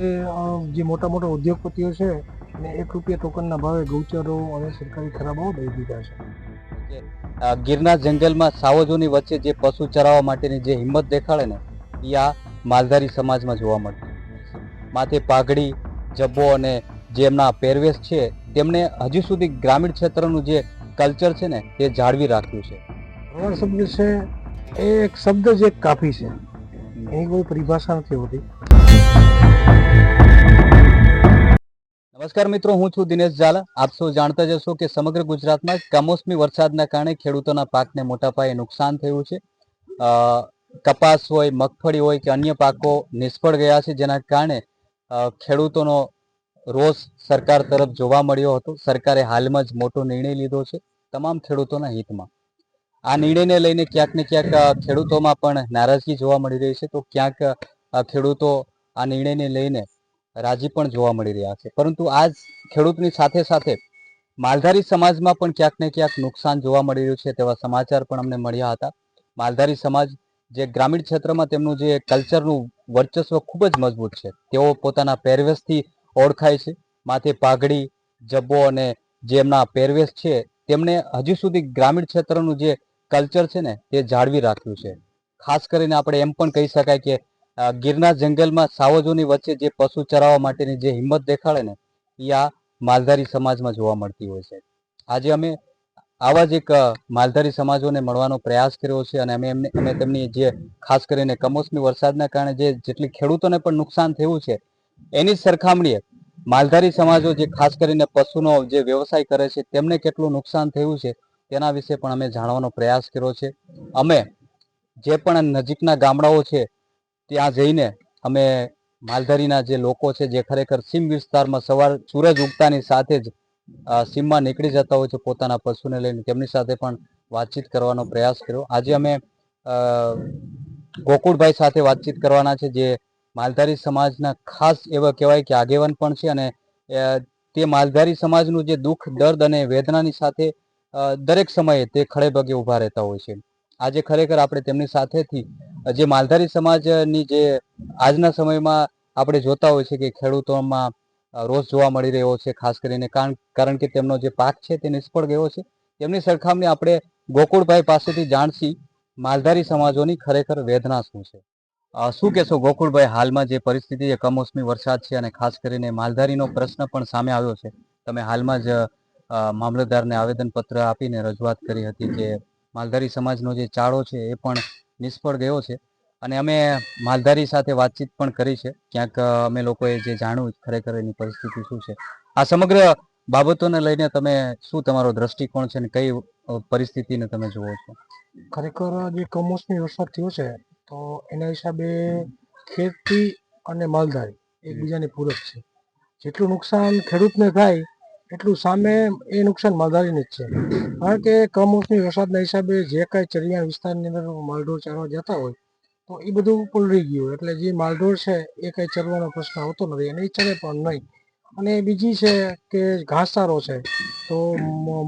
એ જે મોટા મોટા ઉદ્યોગપતિઓ છે એને એક રૂપિયા ટોકનના ભાવે ગૌચરો અને સરકારી ખરાબાઓ દઈ દીધા છે. ગિરના જંગલમાં સાવજોની વચ્ચે જે પશુ ચરાવવા માટેની જે હિંમત દેખાડે ને એ આ માલધારી સમાજમાં જોવા મળતી માથે પાઘડી જબ્બો અને જે એમના પહેરવેશ છે તેમણે હજુ સુધી ગ્રામીણ ક્ષેત્રનું જે કલ્ચર છે ને તે જાળવી રાખ્યું છે. ભરવાડ શબ્દ છે એ એક શબ્દ જ એક કાફી છે. એની કોઈ પરિભાષા નથી હોતી. નમસ્કાર મિત્રો, હું છું દિનેશ ઝાલા. આપ સૌ જાણતા જશો કે સમગ્ર ગુજરાતમાં કમોસમી વરસાદના કારણે ખેડૂતોના પાકને મોટા પાયે નુકસાન થયું છે. કપાસ હોય, મગફળી હોય કે અન્ય પાકો નિષ્ફળ ગયા છે, જેના કારણે ખેડૂતોનો રોષ સરકાર તરફ જોવા મળ્યો હતો. સરકારે હાલમાં જ મોટો નિર્ણય લીધો છે, તમામ ખેડૂતોના હિતમાં. આ નિર્ણયને લઈને ક્યાંક ને ક્યાંક ખેડૂતોમાં પણ નારાજગી જોવા મળી રહી છે. તો ક્યાંક ખેડૂતો આ નિર્ણયને લઈને રાજી પણ જોવા મળી રહ્યા છે. પરંતુ આજ ખેડૂતની સાથે સાથે માલધારી સમાજમાં પણ ક્યાંક ને ક્યાંક નુકસાન જોવા મળી રહ્યું છે તેવા સમાચાર પણ અમને મળ્યા હતા. માલધારી સમાજ જે ગ્રામીણ ક્ષેત્રમાં તેમનું જે કલ્ચરનું વર્ચસ્વ ખૂબ જ મજબૂત છે. તેઓ પોતાના પહેરવેશથી ઓળખાય છે. માથે પાઘડી, જબ્બો અને જે એમના પહેરવેશ છે તેમણે હજુ સુધી ગ્રામીણ ક્ષેત્રનું જે કલ્ચર છે ને, તે જાળવી રાખ્યું છે. ખાસ કરીને આપણે એમ પણ કહી શકાય કે ગીરના જંગલમાં સાવજોની વચ્ચે જે પશુ ચરાવવા માટેની જે હિંમત દેખાડે ને એ આ માલધારી સમાજમાં જોવા મળતી હોય છે. આજે અમે આવા જ એક માલધારી સમાજોને મળવાનો પ્રયાસ કર્યો છે અને અમે એમને, અમે તેમની જે ખાસ કરીને કમોસમી વરસાદના કારણે જે જેટલી ખેડૂતોને પણ નુકસાન થયું છે, એની સરખામણીએ માલધારી સમાજો જે ખાસ કરીને પશુનો જે વ્યવસાય કરે છે, તેમને કેટલું નુકસાન થયું છે, તેના વિશે પણ અમે જાણવાનો પ્રયાસ કર્યો છે. અમે જે પણ નજીકના ગામડાઓ છે ત્યાં જઈને અમે માલધારીના જે લોકો છે, જે ખરેખર સીમ વિસ્તારમાં સવાર સૂરજ ઉગતાની સાથે જ સીમમાં નીકળી જતા હોય છે, પોતાના પશુને લઈને. તેમની સાથે પણ વાતચીત કરવાનો પ્રયાસ કર્યો. આજે અમે ગોકુળભાઈ સાથે વાતચીત કરવાના છે, જે માલધારી સમાજના ખાસ એવા કહેવાય કે આગેવાન પણ છે અને તે માલધારી સમાજનું જે દુઃખ, દર્દ અને વેદનાની સાથે દરેક સમયે તે ખડે પગે ઊભા રહેતા હોય છે. આજે ખરેખર આપણે તેમની સાથેથી, જે માલધારી સમાજની જે આજના સમયમાં આપણે જોતા હોય છે કે ખેડૂતોમાં રોષ જોવા મળી રહ્યો છે, ખાસ કરીને કારણ કારણ કે તેમનો જે પાક છે તે નિષ્ફળ ગયો છે. તેમની સરખામણી આપણે ગોકુળભાઈ પાસેથી જાણશી, માલધારી સમાજોની ખરેખર વેદના શું છે? શું કહેશો ગોકુળભાઈ, હાલમાં જે પરિસ્થિતિ છે, કમોસમી વરસાદ છે અને ખાસ કરીને માલધારીનો પ્રશ્ન પણ સામે આવ્યો છે. તમે હાલમાં જ મામલતદારને આવેદનપત્ર આપીને રજૂઆત કરી હતી કે માલધારી સમાજનો જે ચાળો છે એ પણ નિષ્ફળ ગયો છે. અને અમે માલધારી સાથે વાતચીત પણ કરી છે. ક્યાંક અમે લોકોએ જે જાણવું ખરેખર એની પરિસ્થિતિ શું છે? આ સમગ્ર બાબતોને લઈને તમે શું તમારો દ્રષ્ટિકોણ છે અને કઈ પરિસ્થિતિને તમે જુઓ છો? ખરેખર જે કમોસમી વરસાદ થયો છે તો એના હિસાબે ખેતી અને માલધારી એકબીજાને પૂરક છે. જેટલું નુકસાન ખેડૂતને થાય એટલું સામે એ નુકસાન માલધારીને જ છે. કારણ કે કમોસમી વરસાદના હિસાબે જે કાંઈ ચરિયાણ વિસ્તારની અંદર માલઢોર ચારવા જતા હોય, તો એ બધું પલળી ગયું. એટલે જે માલઢોર છે, એ કાંઈ ચરવાનો પ્રશ્ન આવતો નથી. અને એ ચરે પણ નહીં. અને બીજી છે કે ઘાસચારો છે, તો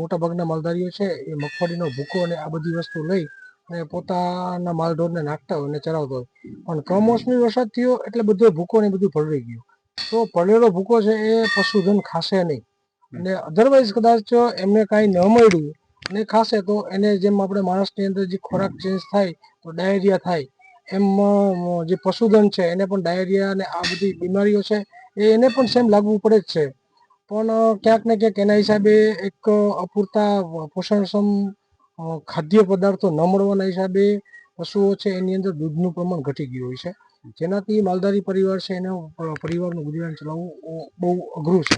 મોટાભાગના માલધારીઓ છે, એ મગફળીનો ભૂકો અને આ બધી વસ્તુ લઈ અને પોતાના માલઢોરને નાખતા હોય અને ચરાવતા હોય. પણ કમોસમી વરસાદ થયો એટલે બધો ભૂકો ને બધું પલળી ગયું. તો પડેલો ભૂકો છે એ પશુધન ખાશે નહીં. અને અધરવાઇઝ કદાચ એમને કાંઈ ન મળ્યું અને ખાશે તો એને જેમ આપણે માણસની અંદર જે ખોરાક ચેન્જ થાય, તો ડાયરિયા થાય. એમ જે પશુધન છે, એને પણ ડાયરિયા અને આ બધી બીમારીઓ છે, એ એને પણ સેમ લાગવું પડે જ છે. પણ ક્યાંક ને ક્યાંક એના હિસાબે એક અપૂરતા પોષણક્ષમ ખાદ્ય પદાર્થો ન મળવાના હિસાબે પશુઓ છે, એની અંદર દૂધનું પ્રમાણ ઘટી ગયું હોય છે. જેનાથી માલધારી પરિવાર છે એનો પરિવારનું ગુજરાન ચલાવવું બહુ અઘરું છે.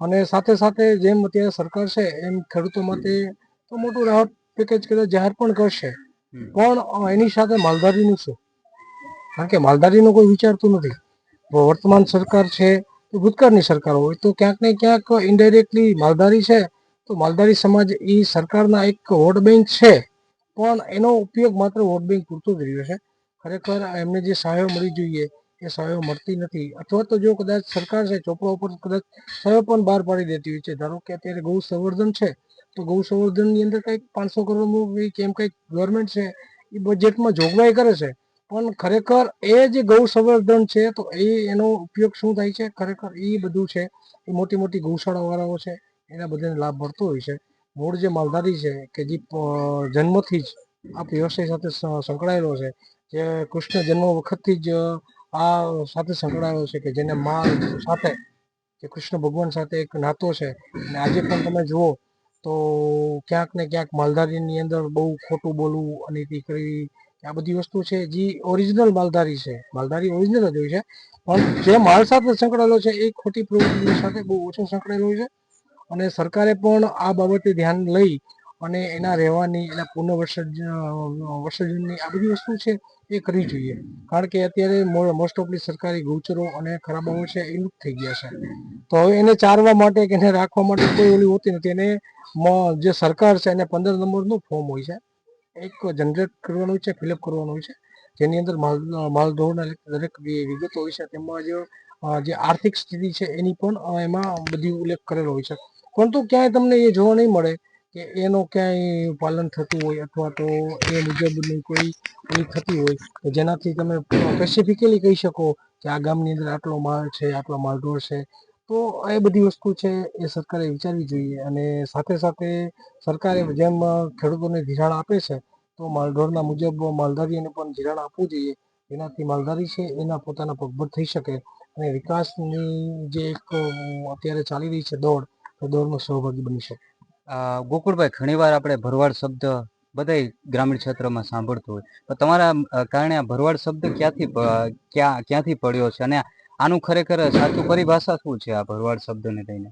અને સાથે સાથે જેમ અત્યારે સરકાર છે એમ ખેડૂતો માટે તો મોટું રાહત પેકેજ કદાચ જાહેર પણ કરશે. પણ એની સાથે માલધારીનું શું? કારણ કે માલધારીનો કોઈ વિચારતું નથી. વર્તમાન સરકાર છે એ ભૂતકાળની સરકાર હોય તો ક્યાંક ને ક્યાંક ઇનડાયરેક્ટલી માલધારી છે. તો માલધારી સમાજ એ સરકારના એક વોટ બેંક છે. પણ એનો ઉપયોગ માત્ર વોટ બેંક પૂરતો જ રહ્યો છે. ખરેખર એમને જે સહાયો મળી જોઈએ, એ સહાયો મળતી નથી. અથવા તો જો કદાચ સરકાર છે, ચોપડા ઉપર કદાચ સહાયો પણ બહાર પાડી દેતી હોય છે. ધારો કે અત્યારે ગૌ સંવર્ધન છે, તો ગૌ સંવર્ધનની અંદર કંઈક પાંચસો કંઈક એમ કંઈક ગવર્મેન્ટ છે, એ બજેટમાં જોગવાઈ કરે છે. પણ ખરેખર એ જે ગૌ સંવર્ધન છે, તો એ એનો ઉપયોગ શું થાય છે? ખરેખર એ બધું છે, એ મોટી મોટી ગૌશાળાવાળાઓ છે, એના બધાને લાભ મળતો હોય છે. મૂળ જે માલધારી છે, કે જે જન્મથી જ આ વ્યવસાય સાથે સંકળાયેલો છે જે કૃષ્ણ જન્મ વખતથી જ આ સાથે સંકળાયેલો છે કે જેને મા સાથે કે કૃષ્ણ ભગવાન સાથે એક નાતો છે. અને આજે પણ તમે જુઓ તો ક્યાંક ને ક્યાંક માલધારીની અંદર બહુ ખોટું બોલવું અનીતિ કરવી આ બધી વસ્તુ છે જે ઓરિજિનલ માલધારી છે. માલધારી ઓરિજિનલ જ હોય છે. પણ જે માલ સાથે સંકળાયેલો છે એ ખોટી પ્રવૃત્તિ સાથે બહુ ઓછો સંકળાયેલો હોય છે. અને સરકારે પણ આ બાબતે ધ્યાન લઈ અને એના રહેવાની, એના પુનઃવસર્જ, વિસર્જનની આ બધી વસ્તુ છે એ કરવી જોઈએ. કારણ કે અત્યારે મોસ્ટ ઓફલી સરકારી ગૌચરો અને ખરાબાઓ છે એ લુપ્ત થઈ ગયા છે. તો હવે એને ચારવા માટે કે એને રાખવા માટે કોઈ ઓલી હોતી નથી. એને જે સરકાર છે એને પંદર નંબરનું ફોર્મ હોય છે. એક જનરેટ કરવાનું છે, ફિલઅપ કરવાનું હોય છે. જેની અંદર માલ માલ દરેક વિગતો હોય છે, તેમાં જે આર્થિક સ્થિતિ છે એની પણ એમાં બધી ઉલ્લેખ કરેલો હોય છે. પરંતુ ક્યાંય તમને એ જોવા નહીં મળે કે એનો ક્યાંય પાલન થતું હોય અથવા તો એ મુજબની કોઈ એ થતી હોય કે જેનાથી તમે સ્પેસિફિકલી કહી શકો કે આ ગામની અંદર આટલો માલ છે, આટલો માલઢોર છે, તો એ બધી વસ્તુ છે એ સરકારે વિચારવી જોઈએ અને સાથે સાથે સરકારે જેમ ખેડૂતોને ધિરાણ આપે છે, તો માલઢોળના મુજબ માલધારીઓને પણ ધિરાણ આપવું જોઈએ. એનાથી માલધારી છે, એના પોતાના પગભર થઈ શકે અને વિકાસની જે એક અત્યારે ચાલી રહી છે દોડ એ દોડનો સહભાગી બની શકે. ગોકુળભાઈ ઘણીવાર આપણે ભરવાડ શબ્દ બધાય ગ્રામીણ ક્ષેત્રમાં સાંભળતું હોય. તો તમારા કારણે આ ભરવાડ શબ્દ ક્યાંથી ક્યાં ક્યાંથી પડ્યો છે? અને આનું ખરેખર સાચું પરિભાષા શું છે આ ભરવાડ શબ્દને લઈને?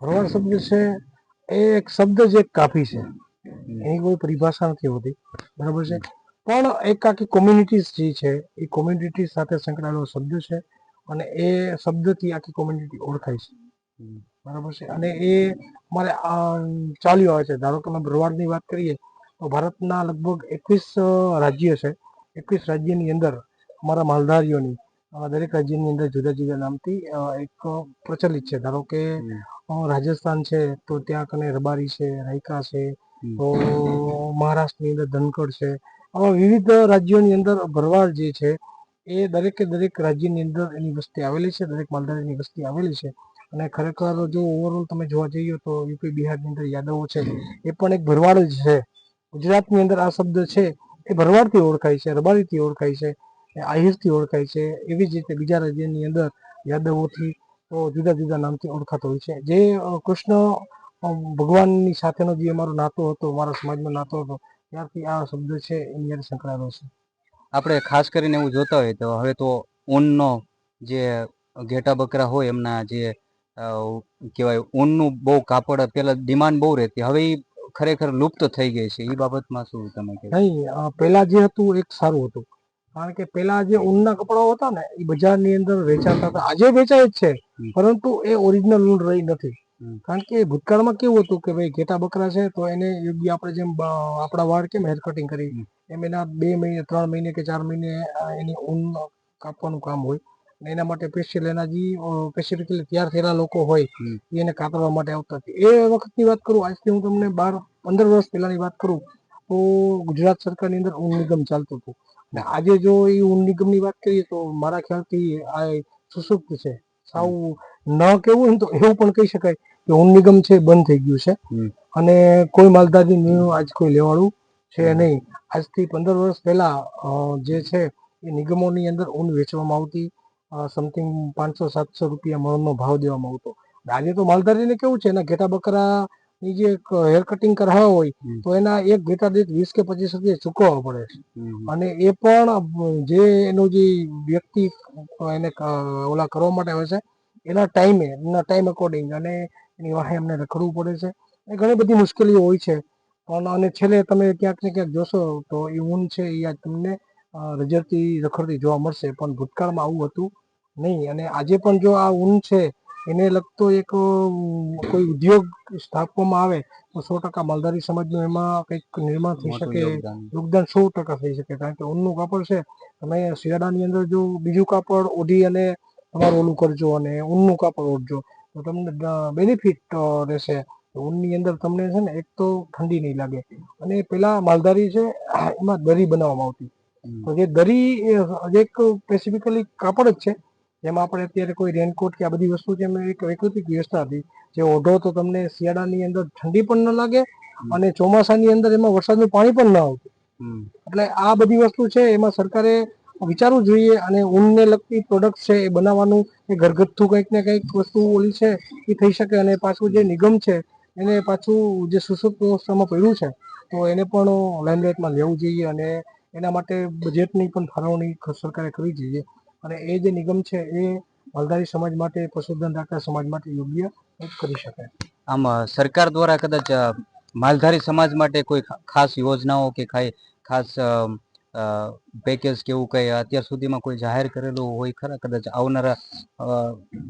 ભરવાડ શબ્દ છે એ એક શબ્દ જ એક કાફી છે. એની કોઈ પરિભાષા નથી હોતી. બરાબર છે? પણ એક આખી કોમ્યુનિટીઝ જે છે એ કોમ્યુનિટી સાથે સંકળાયેલો શબ્દ છે અને એ શબ્દથી આખી કોમ્યુનિટી ઓળખાય છે. બરાબર છે? અને એ અમારે આ ચાલ્યું આવે છે. ધારો કે અમે ભરવાડની વાત કરીએ તો ભારતના લગભગ એકવીસ રાજ્ય છે. એકવીસ રાજ્યની અંદર અમારા માલધારીઓની દરેક રાજ્યની અંદર જુદા જુદા નામથી એક પ્રચલિત છે. ધારો કે રાજસ્થાન છે તો ત્યાં કને રબારી છે રાયકા છે તો મહારાષ્ટ્રની અંદર ધનકડ છે. આવા વિવિધ રાજ્યોની અંદર ભરવાડ જે છે એ દરેકે દરેક રાજ્યની અંદર એની વસ્તી આવેલી છે દરેક માલધારીની વસ્તી આવેલી છે. અને ખરેખર જો ઓવરઓલ તમે જોવા જઈએ તો યુપી બિહારની અંદર યાદવો છે, એ પણ એક ભરવાડ જ છે. ગુજરાતની અંદર આ શબ્દ છે, એ ભરવાડથી ઓળખાય છે, રબારીથી ઓળખાય છે આહિરથી ઓળખાય છે, એવી જ રીતે બીજા રાજ્યની અંદર યાદવોથી તો જુદા જુદા નામથી ઓળખાતો હોય છે. જે કૃષ્ણ ભગવાનની સાથેનો જે અમારો નાતો હતો, અમારા સમાજનો નાતો હતો, ત્યારથી આ શબ્દ છે, એની યાર સંકળાયેલો છે. આપણે ખાસ કરીને એવું જોતા હોય તો હવે તો ઊનનો જે ઘેટા બકરા હોય એમના જે કહેવાય ઊનનું બહુ કાપડ પેલા ડિમાન્ડ બહુ રહેતી. હવે એ ખરેખર લુપ્ત થઈ ગઈ છે. એ બાબતમાં શું તમે નહીં પહેલાં જે હતું એક સારું હતું. કારણ કે પહેલાં જે ઊનના કપડાઓ હતા ને એ બજારની અંદર વેચાતા હતા. આજે વેચાય જ છે પરંતુ એ ઓરિજિનલ ઊન રહી નથી. કારણ કે ભૂતકાળમાં કેવું હતું કે ભાઈ ઘેટા બકરા છે તો એને યોગ્ય આપણે જેમ આપણા વાળ કેમ હેર કટિંગ કરી. એમ એના બે મહિને ત્રણ મહિને કે ચાર મહિને એની ઊન કાપવાનું કામ હોય. એના માટે સ્પેશિયલ એના જે સ્પેસિફિકલી તૈયાર થયેલા લોકો હોય એને કાતરવા માટે આવતા હતી. એ વખતની વાત કરું આજથી હું તમને બાર પંદર વર્ષ પહેલાની વાત કરું તો ગુજરાત સરકારની અંદર ઊન નિગમ ચાલતું હતું. અને આજે જો એ ઊન નિગમની વાત કરીએ તો મારા ખ્યાલથી આ સુસુપ્ત છે. સાવ ન કેવું હોય ને તો એવું પણ કહી શકાય કે ઊન નિગમ છે બંધ થઈ ગયું છે. અને કોઈ માલધારી નિર્ણય આજ કોઈ લેવાળું છે નહીં. આજથી પંદર વર્ષ પહેલા જે છે એ નિગમોની અંદર ઊન વેચવામાં આવતી સમથિંગ પાંચસો સાતસો રૂપિયા મણનો ભાવ દેવામાં આવતો. આજે તો માલધારીને કેવું છે એના ઘેટા બકરાની જે હેર કટિંગ કરાવવા હોય તો એના એક ઘેટા દીઠ વીસ કે પચીસ રૂપિયા ચૂકવવા પડે છે. અને એ પણ જે એનું જે વ્યક્તિ એને ઓલા કરવા માટે આવે છે એના ટાઈમે એના ટાઈમ અકોર્ડિંગ અને એની વાહે એમને રખડવું પડે છે. એ ઘણી બધી મુશ્કેલીઓ હોય છે. પણ અને છેલ્લે તમે ક્યાંક ને ક્યાંક જોશો તો એ ઊન છે એ તમને અ, રજડતી રખડતી જોવા મળશે. પણ ભૂતકાળમાં આવું હતું નહીં. અને આજે પણ જો આ ઊન છે એને લગતો એક કોઈ ઉદ્યોગ સ્થાપવામાં આવે તો સો ટકા માલધારી સમાજનું એમાં કંઈક નિર્માણ થઈ શકે. યોગદાન. સો ટકા થઈ શકે. કારણ કે ઊનનું કાપડ છે તમે શિયાળાની અંદર જો બીજું કાપડ ઓઢી અને તમારું ઓલું કરજો અને ઊનનું કાપડ ઓઢજો તો તમને બેનિફિટ રહેશે. ઊનની અંદર તમને છે ને એક તો ઠંડી નહીં લાગે. અને પેલા માલધારી છે એમાં દરી બનાવવામાં આવતી. જે દરી એ એક સ્પેસિફિકલી કાપડ જ છે જેમાં આપણે અત્યારે કોઈ રેનકોટ કે આ બધી વસ્તુ છે એક વૈકૃતિક વ્યવસ્થા હતી જે ઓઢો તો તમને શિયાળાની અંદર ઠંડી પણ ન લાગે અને ચોમાસાની અંદર એમાં વરસાદનું પાણી પણ ન આવતું. એટલે આ બધી વસ્તુ છે એમાં સરકારે વિચારવું જોઈએ અને ઊનને લગતી પ્રોડક્ટ છે એ બનાવવાનું એ ઘરગથ્થુ કંઈક ને કંઈક વસ્તુ ઓલી છે એ થઈ શકે અને પાછું જે નિગમ છે એને પાછું જે સુસુપ્ત અવસ્થામાં પડ્યું છે તો એને પણ લાઇમલાઇટમાં લેવું જોઈએ અને એના માટે બજેટની પણ ફાળવણી સરકારે કરવી જોઈએ. અને એ જે નિગમ છે એ માલધારી સમાજ માટે પશુધન રાખતા સમાજ માટે યોગ્ય કરી શકે. આમ સરકાર દ્વારા કદાચ માલધારી સમાજ માટે કોઈ ખાસ યોજનાઓ કે કાંઈ ખાસ પેકેજ કે એવું કંઈ અત્યાર સુધીમાં કોઈ જાહેર કરેલું હોય ખરા? કદાચ આવનારા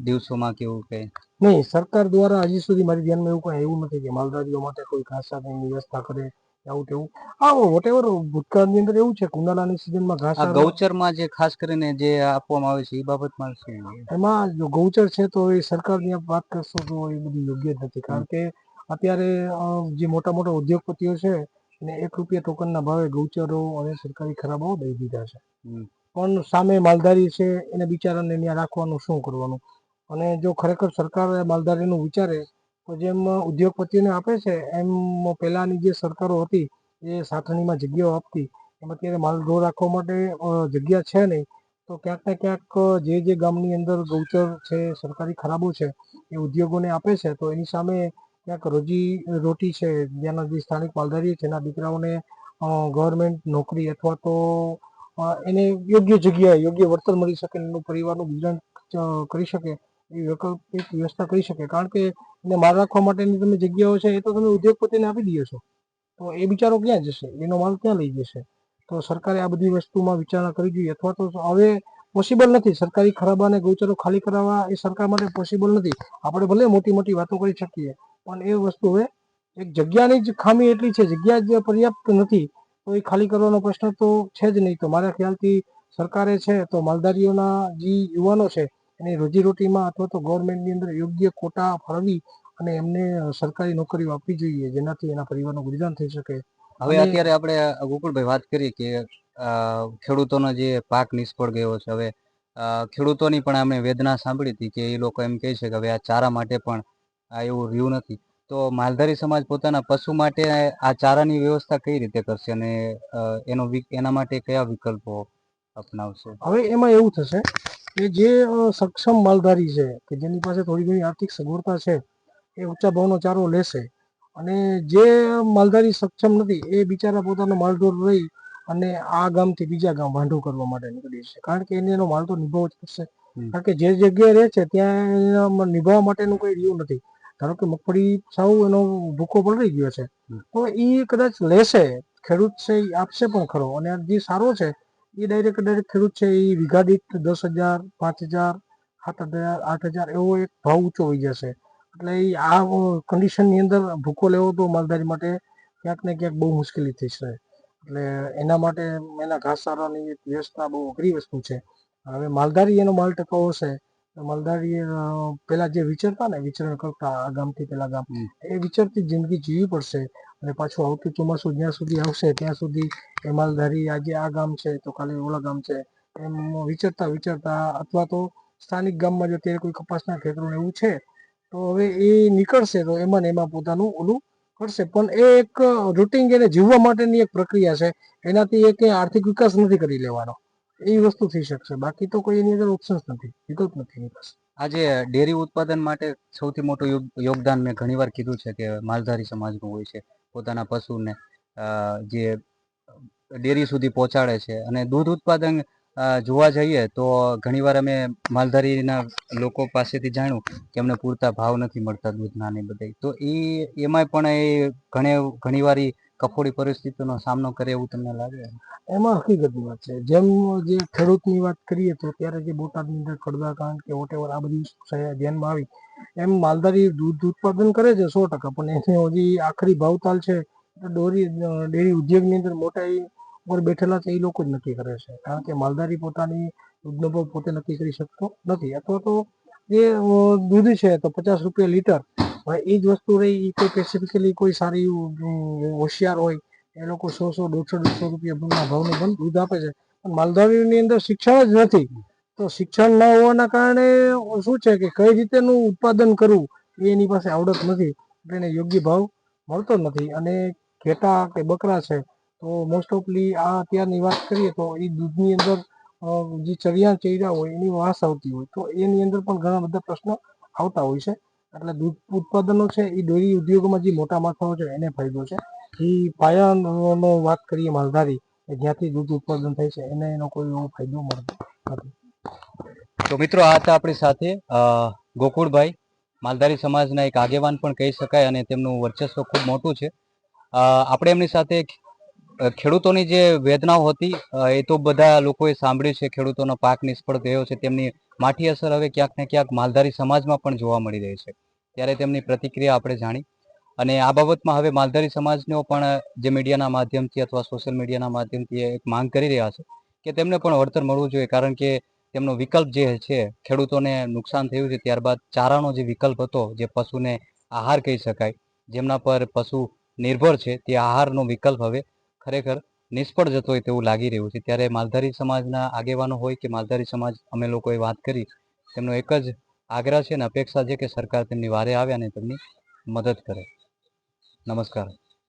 દિવસોમાં કે એવું કંઈ? નહીં સરકાર દ્વારા હજી સુધી મારી ધ્યાનમાં એવું કંઈ એવું નથી કે માલધારીઓ માટે કોઈ ખાસ વ્યવસ્થા કરે. આવું તેવું. હા વોટેવર ભૂતકાળની અંદર એવું છે કુંડાલાની સિઝનમાં ઘાસ આ ગૌચરમાં જે ખાસ કરીને જે આપવામાં આવે છે એ બાબતમાં શું એમાં જો ગૌચર છે તો એ સરકારની આપ વાત કરશો તો એ બધી યોગ્ય જ નથી. કારણ કે અત્યારે જે મોટા મોટા ઉદ્યોગપતિઓ છે એને એક રૂપિયા ટોકનના ભાવે ગૌચરો અને સરકારી ખરાબાઓ દઈ દીધા છે. પણ સામે માલધારી છે એને બિચારાને ત્યાં રાખવાનું શું કરવાનું? અને જો ખરેખર સરકાર માલધારીનું વિચારે જેમ ઉદ્યોગપતિઓને આપે છે, એમ પહેલાંની જે સરકારો હતી, એ સાથણીમાં જગ્યાઓ આપતી. એમ અત્યારે માલ ઢો રાખવા માટે જગ્યા છે નહીં. તો ક્યાંક ને ક્યાંક, જે જે ગામની અંદર ગૌચર છે, સરકારી ખરાબો છે, એ ઉદ્યોગોને આપે છે. તો એની સામે ક્યાંક રોજી, રોટી છે ત્યાંના જે સ્થાનિક માલધારી છે, એના દીકરાઓને ગવર્મેન્ટ નોકરી અથવા તો એને યોગ્ય જગ્યાએ, યોગ્ય વળતર મળી શકે એનું પરિવારનું ગુજરાન કરી શકે. એ વૈકલ્પિક વ્યવસ્થા કરી શકે. કારણ કે એને માલ રાખવા માટેની તમે જગ્યાઓ છે, એ તો તમે ઉદ્યોગપતિને આપી દો છો. તો એ બિચારો ક્યાં જશે? એનો માલ ક્યાં લઈ જશે? તો સરકારે આ બધી વસ્તુમાં વિચારણા કરવી જોઈએ. અથવા તો હવે પોસિબલ નથી. સરકારી ખરાબા અને ગૌચરો ખાલી કરાવવા એ સરકાર માટે પોસિબલ નથી. આપણે ભલે મોટી મોટી વાતો કરી શકીએ, પણ એ વસ્તુ હવે એક જગ્યાની જ ખામી એટલી છે, જગ્યા જ પર્યાપ્ત નથી, તો એ ખાલી કરવાનો પ્રશ્ન તો છે જ નહીં. તો મારા ખ્યાલથી સરકારે છે, તો માલધારીઓના જે યુવાનો છે એની રોજીરોટીમાં અથવા તો ગવર્મેન્ટની અંદર યોગ્ય કોટા ફાળવી અને એમને સરકારી નોકરીઓ આપવી જોઈએ જેનાથી એના પરિવારનું ગુજરાન થઈ શકે. હવે અત્યારે આપણે ગોકુળભાઈ વાત કરીએ કે ખેડૂતોનો જે પાક નિષ્ફળ ગયો છે હવે ખેડૂતોની પણ અમે વેદના સાંભળી હતી કે એ લોકો એમ કહે છે કે હવે આ ચારા માટે પણ આ એવું રહ્યું નથી. તો માલધારી સમાજ પોતાના પશુ માટે આ ચારાની વ્યવસ્થા કઈ રીતે કરશે અને એનો વિક- એના માટે કયા વિકલ્પો અપનાવશે. હવે એમાં એવું થશે કે જે સક્ષમ માલધારી છે કે જેની પાસે થોડી ઘણી આર્થિક સગવડતા છે એ ઊંચા ભાવનો ચારો લેશે અને જે માલધારી સક્ષમ નથી એ બિચારા પોતાનો માલઢોર રહી અને આ ગામથી બીજા ગામ વાંઢો કરવા માટે નીકળી જશે કારણ કે એને એનો માલ તો નિભાવવો જ પડશે. કારણ કે જે જગ્યાએ રહે છે ત્યાં નિભાવવા માટેનું કોઈ રહ્યું નથી. ધારો કે મગફળી સાવ એનો ભૂકો પલળી ગયો છે. તો એ કદાચ લેશે ખેડૂત છે એ આપશે પણ ખરો અને જે સારો છે એ ડાયરેક્ટ ડાયરેક્ટ ખેડૂત છે એ વીઘા દીઠ દસ હજાર, પાંચ હજાર, સાત હજાર, આઠ હજાર એવો એક ભાવ ઊંચો હોઈ જશે. એટલે એ આ કન્ડિશનની અંદર ભૂકો લેવો તો માલધારી માટે ક્યાંક ને ક્યાંક બહુ મુશ્કેલી થશે એટલે એના માટે એના ઘાસચારાની એક વ્યવસ્થા બહુ અઘરી વસ્તુ છે. હવે માલધારી એનો માલ ટકાવો અ, પેલા જે વિચરતા ને વિચરણ કરતા આ ગામથી પેલા ગામ એ વિચરતી જિંદગી જીવવી પડશે અને પાછું આવતું ચોમાસું જ્યાં સુધી આવશે ત્યાં સુધી એ માલધારી આજે આ ગામ છે તો કાલે ઓલા ગામ છે. એમ વિચરતા વિચરતા અથવા તો સ્થાનિક ગામમાં જો અત્યારે કોઈ કપાસના ખેતરો એવું છે તો હવે એ નીકળશે તો એમાં ને એમાં પોતાનું ઓલું કરશે. પણ એ એક રૂટિન એને જીવવા માટેની એક પ્રક્રિયા છે. એનાથી એ કંઈ આર્થિક વિકાસ નથી કરી લેવાનો. એ વસ્તુ થઈ શકશે. બાકી તો કોઈ એની અંદર ઓપ્શન્સ નથી. વિકલ્પ નથી એની પાસે. આજે ડેરી ઉત્પાદન માટે સૌથી મોટું યોગદાન મેં ઘણીવાર કીધું છે કે માલધારી સમાજનું હોય છે. પોતાના પશુને જે ડેરી સુધી પહોંચાડે છે. અને દૂધ ઉત્પાદન જોવા જઈએ તો ઘણીવાર અમે માલધારીના લોકો પાસેથી જાણ્યું કે અમને પૂરતા ભાવ નથી મળતા દૂધના ને બધે તો એ એમાંય પણ એ ઘણે, ઘણીવાર કફોડી પરિસ્થિતિનો સામનો કરે એવું તમને લાગે? એમાં હકીકતની વાત છે. જેમ જે ખેડૂતની વાત કરીએ તો ત્યારે જે બોટાદની અંદર ખડદાકાંડ કે વોટેવર આ બધી ધ્યાનમાં આવી, એમ માલધારી દૂધ ઉત્પાદન કરે છે સો ટકા, પણ એને હજી આખરી ભાવતાલ છે ડોરી ડેરી ઉદ્યોગની અંદર મોટા ઉપર બેઠેલા છે એ લોકો જ નક્કી કરે છે. કારણ કે માલધારી પોતાની દૂધનો ભાવ પોતે નક્કી કરી શકતો નથી. અથવા તો જે દૂધ છે તો પચાસ રૂપિયા લીટર હવે એ જ વસ્તુ રહી કોઈ સ્પેસિફિકલી કોઈ સારી હોશિયાર હોય, એ લોકો સો સો, દોઢસો દોઢસો રૂપિયા ભાવનું પણ દૂધ આપે છે. પણ માલધારીઓની અંદર શિક્ષણ જ નથી. તો શિક્ષણ ન હોવાના કારણે શું છે કે કઈ રીતેનું ઉત્પાદન કરવું, એ એની પાસે આવડત નથી. એટલે એને યોગ્ય ભાવ મળતો નથી. અને ઘેટા કે બકરા છે, તો મોસ્ટ ઓફલી આ અત્યારની વાત કરીએ તો એ દૂધની અંદર જે ચરિયા ચૈરા હોય, એની વાસ આવતી હોય. તો એની અંદર પણ ઘણા બધા પ્રશ્નો આવતા હોય છે. એટલે દૂધ ઉત્પાદનો છે એ ડેરી ઉદ્યોગોમાં જે મોટા માથાઓ છે, એને ફાયદો છે. એ પાયાનો વાત કરીએ માલધારી જ્યાંથી દૂધ ઉત્પાદન થાય છે, એને એનો કોઈ એવો ફાયદો મળતો નથી. તો મિત્રો, આ હતા આપણી સાથે ગોકુળભાઈ. માલધારી સમાજના એક આગેવાન પણ કહી શકાય અને તેમનું વર્ચસ્વ ખૂબ મોટું છે. આપણે એમની સાથે ખેડૂતોની જે વેદનાઓ હતી એ તો બધા લોકોએ સાંભળ્યું છે, ખેડૂતોનો પાક નિષ્ફળ ગયો છે, તેમની માઠી અસર હવે ક્યાંક ને ક્યાંક માલધારી સમાજમાં પણ જોવા મળી રહી છે. ત્યારે તેમની પ્રતિક્રિયા આપણે જાણી અને આ બાબતમાં હવે માલધારી સમાજનો પણ જે મીડિયાના માધ્યમથી અથવા સોશિયલ મીડિયાના માધ્યમથી એક માંગ કરી રહ્યા છે કે તેમને પણ વળતર મળવું જોઈએ કારણ કે તેમનો વિકલ્પ જે છે ખેડૂતોને નુકસાન થયું છે ત્યારબાદ ચારાનો જે વિકલ્પ હતો જે પશુને આહાર કહી શકાય જેમના પર પશુ નિર્ભર છે તે આહારનો વિકલ્પ હવે ખરેખર નિષ્ફળ જતો હોય તેવું લાગી રહ્યું છે. ત્યારે માલધારી સમાજના આગેવાનો હોય કે માલધારી સમાજ, અમે લોકોએ વાત કરી, તેમનો એક જ આગ્રહ છે અને અપેક્ષા છે કે સરકાર તેમની વારે આવે અને તેમની મદદ કરે. નમસ્કાર.